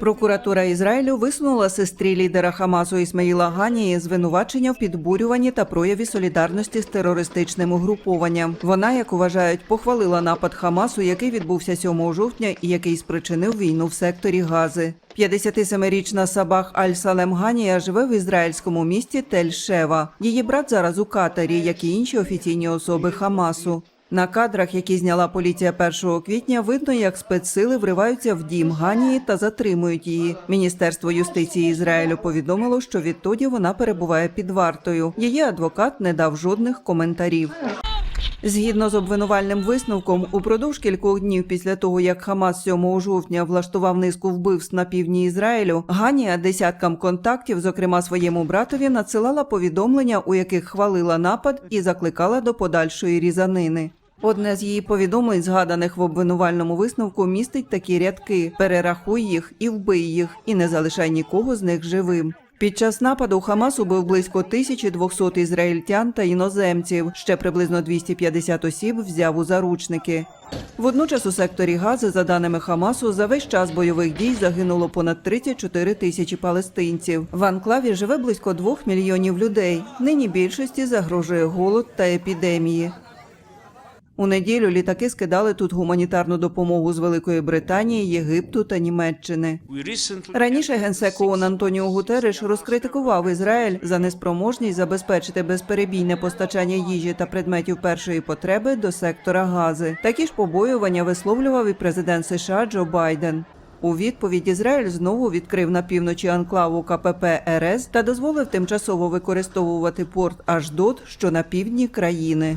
Прокуратура Ізраїлю висунула сестрі лідера Хамасу Ісмаїла Ганії звинувачення в підбурюванні та прояві солідарності з терористичним угрупованням. Вона, як вважають, похвалила напад Хамасу, який відбувся 7 жовтня і який спричинив війну в секторі Гази. 57-річна Сабах Аль-Салем Ганія живе в ізраїльському місті Тель-Шева. Її брат зараз у Катарі, як і інші офіційні особи Хамасу. На кадрах, які зняла поліція 1 квітня, видно, як спецсили вриваються в дім Ганії та затримують її. Міністерство юстиції Ізраїлю повідомило, що відтоді вона перебуває під вартою. Її адвокат не дав жодних коментарів. Згідно з обвинувальним висновком, упродовж кількох днів після того, як Хамас 7 жовтня влаштував низку вбивств на півдні Ізраїлю, Ганія десяткам контактів, зокрема своєму братові, надсилала повідомлення, у яких хвалила напад і закликала до подальшої різанини. Одне з її повідомлень, згаданих в обвинувальному висновку, містить такі рядки: перерахуй їх і вбий їх, і не залишай нікого з них живим. Під час нападу Хамас убив близько 1200 ізраїльтян та іноземців. Ще приблизно 250 осіб взяв у заручники. Водночас у секторі Гази, за даними Хамасу, за весь час бойових дій загинуло понад 34 тисячі палестинців. В анклаві живе близько 2 мільйонів людей. Нині більшості загрожує голод та епідемії. У неділю літаки скидали тут гуманітарну допомогу з Великої Британії, Єгипту та Німеччини. Раніше генсек ООН Антоніо Гутереш розкритикував Ізраїль за неспроможність забезпечити безперебійне постачання їжі та предметів першої потреби до сектора Гази. Такі ж побоювання висловлював і президент США Джо Байден. У відповідь Ізраїль знову відкрив на півночі анклаву КПП РС та дозволив тимчасово використовувати порт Аждот, що на півдні країни.